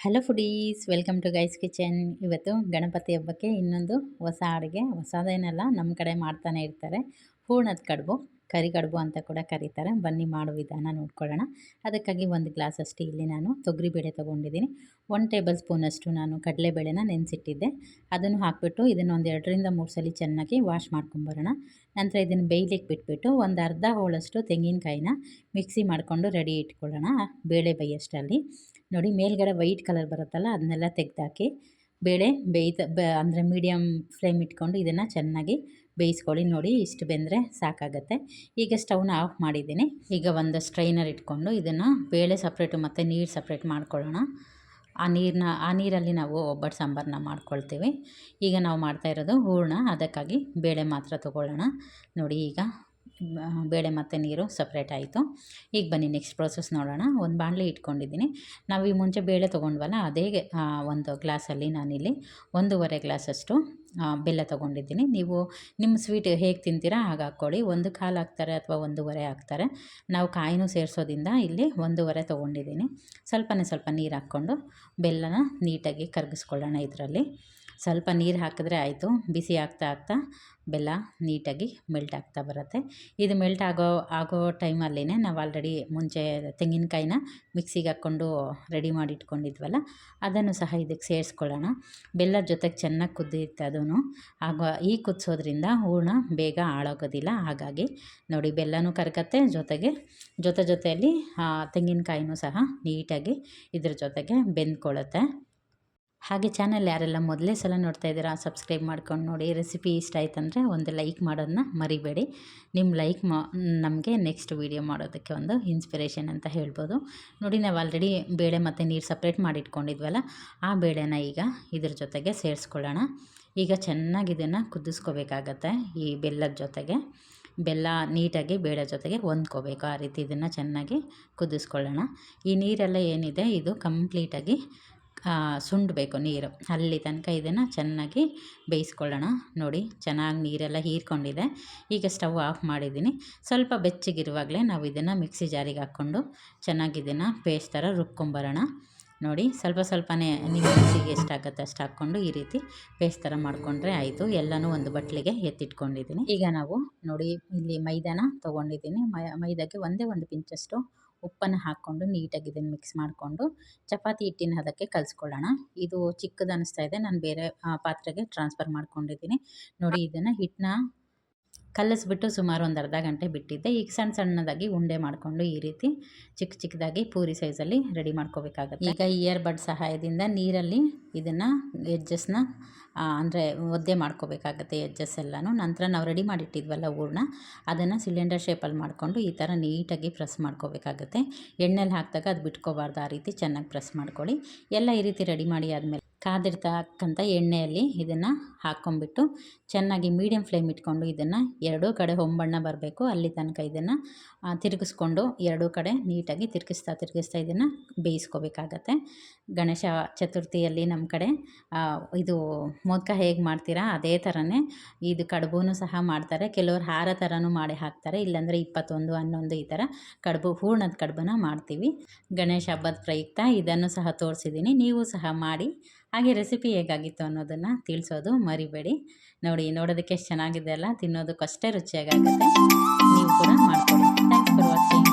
Hello foodies welcome to guys kitchen ಇವತ್ತು ಗಣಪತಿ ಹಬ್ಬಕ್ಕೆ ಇನ್ನೊಂದು ಹೊಸ ಅಡುಗೆ, ಹೊಸದೇನಲ್ಲ ನಮ್ಮ ಕಡೆ ಮಾಡ್ತಾನೆ ಇರ್ತಾರೆ. ಹೂರ್ಣದ ಕಡುಬು. ಕರಿ ಕಡುಬು ಅಂತ ಕೂಡ ಕರೀತಾರೆ. ಬನ್ನಿ ಮಾಡೋ ವಿಧಾನ ನೋಡ್ಕೊಳ್ಳೋಣ. ಅದಕ್ಕಾಗಿ ಒಂದು ಗ್ಲಾಸಷ್ಟು ಇಲ್ಲಿ ನಾನು ತೊಗರಿಬೇಳೆ ತೊಗೊಂಡಿದ್ದೀನಿ. ಒನ್ ಟೇಬಲ್ ಸ್ಪೂನಷ್ಟು ನಾನು ಕಡಲೆಬೇಳೆನ ನೆನೆಸಿಟ್ಟಿದ್ದೆ. ಅದನ್ನು ಹಾಕಿಬಿಟ್ಟು ಇದನ್ನು ಒಂದು ಎರಡರಿಂದ ಮೂರು ಸಲ ಚೆನ್ನಾಗಿ ವಾಶ್ ಮಾಡ್ಕೊಂಬರೋಣ. ನಂತರ ಇದನ್ನು ಬೇಯಲಿಕ್ಕೆ ಬಿಟ್ಬಿಟ್ಟು ಒಂದು ಅರ್ಧ ಹೋಳಷ್ಟು ತೆಂಗಿನಕಾಯಿನ ಮಿಕ್ಸಿ ಮಾಡಿಕೊಂಡು ರೆಡಿ ಇಟ್ಕೊಳ್ಳೋಣ. ಬೇಳೆ ಬೇಯಷ್ಟಲ್ಲಿ ನೋಡಿ ಮೇಲ್ಗಡೆ ವೈಟ್ ಕಲರ್ ಬರುತ್ತಲ್ಲ, ಅದನ್ನೆಲ್ಲ ತೆಗೆದಾಕಿ ಬೇಳೆ ಬೇಯ್ತ ಬ, ಅಂದರೆ ಮೀಡಿಯಮ್ ಫ್ಲೇಮ್ ಇಟ್ಕೊಂಡು ಇದನ್ನು ಚೆನ್ನಾಗಿ ಬೇಯಿಸ್ಕೊಳ್ಳಿ ನೋಡಿ, ಇಷ್ಟು ಬೆಂದರೆ ಸಾಕಾಗತ್ತೆ. ಈಗ ಸ್ಟವ್ನ ಆಫ್ ಮಾಡಿದ್ದೀನಿ. ಈಗ ಒಂದು ಸ್ಟ್ರೈನರ್ ಇಟ್ಕೊಂಡು ಇದನ್ನು ಬೇಳೆ ಸಪ್ರೇಟು ಮತ್ತು ನೀರು ಸಪ್ರೇಟ್ ಮಾಡ್ಕೊಳ್ಳೋಣ. ಆ ನೀರನ್ನ ಆ ನೀರಲ್ಲಿ ನಾವು ಒಬ್ಬಟ್ಟು ಸಾಂಬಾರನ್ನ ಮಾಡ್ಕೊಳ್ತೀವಿ. ಈಗ ನಾವು ಮಾಡ್ತಾ ಇರೋದು ಹೂರಣ, ಅದಕ್ಕಾಗಿ ಬೇಳೆ ಮಾತ್ರ ತೊಗೊಳ್ಳೋಣ. ನೋಡಿ ಈಗ ಬೇಳೆ ಮತ್ತು ನೀರು ಸಪ್ರೇಟ್ ಆಯಿತು. ಈಗ ಬನ್ನಿ ನೆಕ್ಸ್ಟ್ ಪ್ರೋಸೆಸ್ ನೋಡೋಣ. ಒಂದು ಬಾಣಲೆ ಇಟ್ಕೊಂಡಿದ್ದೀನಿ. ನಾವು ಈ ಮುಂಚೆ ಬೇಳೆ ತೊಗೊಂಡ್ವಲ್ಲ ಅದೇ ಒಂದು ಗ್ಲಾಸಲ್ಲಿ ನಾನಿಲ್ಲಿ ಒಂದೂವರೆ ಗ್ಲಾಸಷ್ಟು ಬೆಲ್ಲ ತೊಗೊಂಡಿದ್ದೀನಿ. ನೀವು ನಿಮ್ಮ ಸ್ವೀಟ್ ಹೇಗೆ ತಿಂತೀರಾ, ಹಾಗೆ ಹಾಕ್ಕೊಳ್ಳಿ. ಒಂದು ಕಾಲು ಹಾಕ್ತಾರೆ ಅಥವಾ ಒಂದೂವರೆ ಹಾಕ್ತಾರೆ. ನಾವು ಕಾಯಿನೂ ಸೇರಿಸೋದ್ರಿಂದ ಇಲ್ಲಿ ಒಂದೂವರೆ ತೊಗೊಂಡಿದ್ದೀನಿ. ಸ್ವಲ್ಪನೇ ಸ್ವಲ್ಪ ನೀರು ಹಾಕ್ಕೊಂಡು ಬೆಲ್ಲನ ನೀಟಾಗಿ ಕರಗಿಸ್ಕೊಳ್ಳೋಣ ಇದರಲ್ಲಿ. ಸ್ವಲ್ಪ ನೀರು ಹಾಕಿದ್ರೆ ಆಯಿತು. ಬಿಸಿ ಆಗ್ತಾ ಆಗ್ತಾ ಬೆಲ್ಲ ನೀಟಾಗಿ ಮೆಲ್ಟ್ ಆಗ್ತಾ ಬರುತ್ತೆ. ಇದು ಮೆಲ್ಟ್ ಆಗೋ ಆಗೋ ಟೈಮಲ್ಲಿನೇ ನಾವು ಆಲ್ರೆಡಿ ಮುಂಚೆ ತೆಂಗಿನಕಾಯಿನ ಮಿಕ್ಸಿಗೆ ಹಾಕ್ಕೊಂಡು ರೆಡಿ ಮಾಡಿ ಇಟ್ಕೊಂಡಿದ್ವಲ್ಲ ಅದನ್ನು ಸಹ ಇದಕ್ಕೆ ಸೇರಿಸ್ಕೊಳ್ಳೋಣ. ಬೆಲ್ಲ ಜೊತೆಗೆ ಚೆನ್ನಾಗಿ ಕುದ್ದಿತ್ತು ಅದೂ ಆಗ ಈ ಕುದಿಸೋದ್ರಿಂದ ಹೂರ್ಣ ಬೇಗ ಹಾಳಾಗೋದಿಲ್ಲ. ಹಾಗಾಗಿ ನೋಡಿ ಬೆಲ್ಲನೂ ಕರಗತ್ತೆ ಜೊತೆಗೆ, ಜೊತೆ ಜೊತೆಯಲ್ಲಿ ತೆಂಗಿನಕಾಯಿನೂ ಸಹ ನೀಟಾಗಿ ಇದ್ರ ಜೊತೆಗೆ ಬೆಂದ್ಕೊಳ್ಳುತ್ತೆ. ಹಾಗೆ ಚಾನಲ್ ಯಾರೆಲ್ಲ ಮೊದಲೇ ಸಲ ನೋಡ್ತಾ ಇದ್ದೀರಾ ಸಬ್ಸ್ಕ್ರೈಬ್ ಮಾಡ್ಕೊಂಡು ನೋಡಿ. ರೆಸಿಪಿ ಇಷ್ಟ ಆಯ್ತಂದರೆ ಒಂದು ಲೈಕ್ ಮಾಡೋದನ್ನ ಮರಿಬೇಡಿ. ನಿಮ್ಮ ಲೈಕ್ ಮಾ, ನಮಗೆ ನೆಕ್ಸ್ಟ್ ವೀಡಿಯೋ ಮಾಡೋದಕ್ಕೆ ಒಂದು ಇನ್ಸ್ಪಿರೇಷನ್ ಅಂತ ಹೇಳ್ಬೋದು. ನೋಡಿ, ನಾವು ಆಲ್ರೆಡಿ ಬೇಳೆ ಮತ್ತು ನೀರು ಸಪ್ರೇಟ್ ಮಾಡಿಟ್ಕೊಂಡಿದ್ವಲ್ಲ, ಆ ಬೇಳೆನ ಈಗ ಇದ್ರ ಜೊತೆಗೆ ಸೇರಿಸ್ಕೊಳ್ಳೋಣ. ಈಗ ಚೆನ್ನಾಗಿ ಇದನ್ನು ಕುದಿಸ್ಕೋಬೇಕಾಗತ್ತೆ ಈ ಬೆಲ್ಲದ ಜೊತೆಗೆ. ಬೆಲ್ಲ ನೀಟಾಗಿ ಬೇಳೆ ಜೊತೆಗೆ ಹೊಂದ್ಕೋಬೇಕು. ಆ ರೀತಿ ಇದನ್ನು ಚೆನ್ನಾಗಿ ಕುದಿಸ್ಕೊಳ್ಳೋಣ. ಈ ನೀರೆಲ್ಲ ಏನಿದೆ, ಇದು ಕಂಪ್ಲೀಟಾಗಿ ಸುಂಡಬೇಕು ನೀರು. ಅಲ್ಲಿ ತನಕ ಇದನ್ನು ಚೆನ್ನಾಗಿ ಬೇಯಿಸ್ಕೊಳ್ಳೋಣ. ನೋಡಿ, ಚೆನ್ನಾಗಿ ನೀರೆಲ್ಲ ಹೀರ್ಕೊಂಡಿದೆ. ಈಗ ಸ್ಟವ್ ಆಫ್ ಮಾಡಿದ್ದೀನಿ. ಸ್ವಲ್ಪ ಬೆಚ್ಚಗಿರುವಾಗಲೇ ನಾವು ಇದನ್ನು ಮಿಕ್ಸಿ ಜಾರಿಗೆ ಹಾಕ್ಕೊಂಡು ಚೆನ್ನಾಗಿ ಇದನ್ನು ಪೇಸ್ಟ್ ಥರ ರುಬ್ಕೊಂಬರೋಣ. ನೋಡಿ, ಸ್ವಲ್ಪ ಸ್ವಲ್ಪನೇ ನಿಮ್ಮ ಮಿಕ್ಸಿಗೆ ಎಷ್ಟಾಗುತ್ತೆ ಅಷ್ಟು ಹಾಕ್ಕೊಂಡು ಈ ರೀತಿ ಪೇಸ್ಟ್ ಥರ ಮಾಡಿಕೊಂಡ್ರೆ ಆಯಿತು. ಎಲ್ಲನೂ ಒಂದು ಬಟ್ಲಿಗೆ ಎತ್ತಿಟ್ಕೊಂಡಿದ್ದೀನಿ. ಈಗ ನಾವು ನೋಡಿ, ಇಲ್ಲಿ ಮೈದಾನ ತೊಗೊಂಡಿದ್ದೀನಿ. ಮೈದಾಗೆ ಒಂದೇ ಒಂದು ಪಿಂಚಷ್ಟು ಉಪ್ಪನ್ನು ಹಾಕ್ಕೊಂಡು ನೀಟಾಗಿ ಇದನ್ನು ಮಿಕ್ಸ್ ಮಾಡಿಕೊಂಡು ಚಪಾತಿ ಹಿಟ್ಟಿನ ಅದಕ್ಕೆ ಕಲಿಸ್ಕೊಳ್ಳೋಣ. ಇದು ಚಿಕ್ಕದು ಅನ್ನಿಸ್ತಾ ಇದೆ. ನಾನು ಬೇರೆ ಪಾತ್ರೆಗೆ ಟ್ರಾನ್ಸ್ಫರ್ ಮಾಡ್ಕೊಂಡಿದ್ದೀನಿ. ನೋಡಿ, ಇದನ್ನು ಹಿಟ್ಟನ್ನ ಕಲಿಸ್ಬಿಟ್ಟು ಸುಮಾರು ಒಂದು ಅರ್ಧ ಗಂಟೆ ಬಿಟ್ಟಿದ್ದೆ. ಈಗ ಸಣ್ಣ ಸಣ್ಣದಾಗಿ ಉಂಡೆ ಮಾಡಿಕೊಂಡು ಈ ರೀತಿ ಚಿಕ್ಕ ಚಿಕ್ಕದಾಗಿ ಪೂರಿ ಸೈಜಲ್ಲಿ ರೆಡಿ ಮಾಡ್ಕೋಬೇಕಾಗುತ್ತೆ. ಈಗ ಇಯರ್ ಬಡ್ ಸಹಾಯದಿಂದ ನೀರಲ್ಲಿ ಇದನ್ನು ಎಜ್ಜಸ್ನ ಅಂದರೆ ಒದ್ದೆ ಮಾಡ್ಕೋಬೇಕಾಗತ್ತೆ ಎಜ್ಜಸ್ ಎಲ್ಲನೂ. ನಂತರ ನಾವು ರೆಡಿ ಮಾಡಿಟ್ಟಿದ್ವಲ್ಲ ಹೂರ್ಣ, ಅದನ್ನು ಸಿಲಿಂಡರ್ ಶೇಪಲ್ಲಿ ಮಾಡಿಕೊಂಡು ಈ ಥರ ನೀಟಾಗಿ ಪ್ರೆಸ್ ಮಾಡ್ಕೋಬೇಕಾಗತ್ತೆ. ಎಣ್ಣೆಲಿ ಹಾಕಿದಾಗ ಅದು ಬಿಟ್ಕೋಬಾರ್ದು. ಆ ರೀತಿ ಚೆನ್ನಾಗಿ ಪ್ರೆಸ್ ಮಾಡ್ಕೊಳ್ಳಿ. ಎಲ್ಲ ಈ ರೀತಿ ರೆಡಿ ಮಾಡಿ ಆದಮೇಲೆ ಕಾದಿರ್ತಕ್ಕಂಥ ಎಣ್ಣೆಯಲ್ಲಿ ಇದನ್ನು ಹಾಕ್ಕೊಂಬಿಟ್ಟು ಚೆನ್ನಾಗಿ ಮೀಡಿಯಮ್ ಫ್ಲೇಮ್ ಇಟ್ಕೊಂಡು ಇದನ್ನು ಎರಡೂ ಕಡೆ ಹೊಂಬಣ್ಣ ಬರಬೇಕು. ಅಲ್ಲಿ ತನಕ ಇದನ್ನು ತಿರುಗಿಸ್ಕೊಂಡು ಎರಡೂ ಕಡೆ ನೀಟಾಗಿ ತಿರುಗಿಸ್ತಾ ತಿರುಗಿಸ್ತಾ ಇದನ್ನು ಬೇಯಿಸ್ಕೋಬೇಕಾಗತ್ತೆ. ಗಣೇಶ ಚತುರ್ಥಿಯಲ್ಲಿ ನಮ್ಮ ಕಡೆ ಇದು ಮೋದಕ ಹೇಗೆ ಮಾಡ್ತೀರಾ, ಅದೇ ಥರನೇ ಇದು ಕಡುಬೂ ಸಹ ಮಾಡ್ತಾರೆ. ಕೆಲವರು ಹಾರ ಥರನೂ ಮಾಡಿ ಹಾಕ್ತಾರೆ. ಇಲ್ಲಾಂದರೆ ಇಪ್ಪತ್ತೊಂದು, ಹನ್ನೊಂದು ಈ ಥರ ಕಡುಬು, ಹೂರ್ಣದ ಕಡುಬನ್ನ ಮಾಡ್ತೀವಿ. ಗಣೇಶ ಹಬ್ಬದ ಪ್ರಯುಕ್ತ ಇದನ್ನು ಸಹ ತೋರಿಸಿದ್ದೀನಿ ನೀವು ಸಹ ಮಾಡಿ ಹಾಗೆ ರೆಸಿಪಿ ಹೇಗಾಗಿತ್ತು ಅನ್ನೋದನ್ನು ತಿಳಿಸೋದು ಮರಿಬೇಡಿ. ನೋಡಿ, ನೋಡೋದಕ್ಕೆ ಎಷ್ಟು ಚೆನ್ನಾಗಿದೆ ಅಲ್ಲ? ತಿನ್ನೋದಕ್ಕಷ್ಟೇ ರುಚಿಯಾಗುತ್ತೆ ನೀವು ಕೂಡ ಮಾಡ್ಕೊಳ್ಳಿ. Thanks for watching